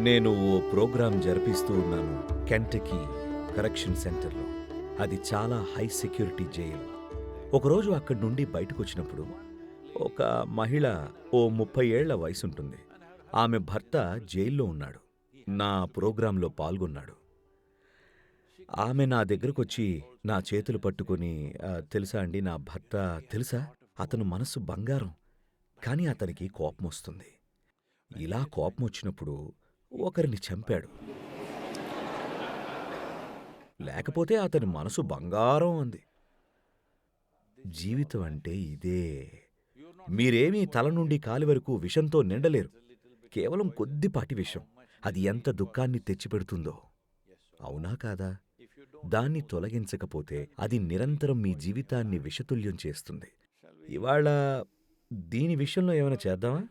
నేను ఓ ప్రోగ్రాం జరిపిస్తూ ఉన్నాను Kentucky correction సెంటర్లో. అది చాలా హై సెక్యూరిటీ జైలు. ఒకరోజు అక్కడి నుండి బయటకు వచ్చినప్పుడు ఒక మహిళ ఓ ముప్పై ఏళ్ళ వయసుంటుంది. ఆమె భర్త జైల్లో ఉన్నాడు. నా ప్రోగ్రాంలో పాల్గొన్నాడు. ఆమె నా దగ్గరకొచ్చి నా చేతులు పట్టుకొని తెలుసా అండి నా భర్త తెలుసా? అతను మనసు బంగారం. కానీ అతనికి కోపం వస్తుంది ఇలా కోపం వచ్చినప్పుడు ఒకరిని చంపాడు. లేకపోతే అతని మనసు బంగారం అంది. జీవితం అంటే ఇదే. మీరేమీ తల నుండి కాలి వరకు విషంతో నిండలేరు. కేవలం కొద్దిపాటి విషం. అది ఎంత దుఃఖాన్ని తెచ్చిపెడుతుందో. అవునా కాదా? దాన్ని తొలగించకపోతే అది నిరంతరం మీ జీవితాన్ని విషతుల్యం చేస్తుంది. ఇవాళ దీని విషయంలో ఏమైనా చేద్దామా?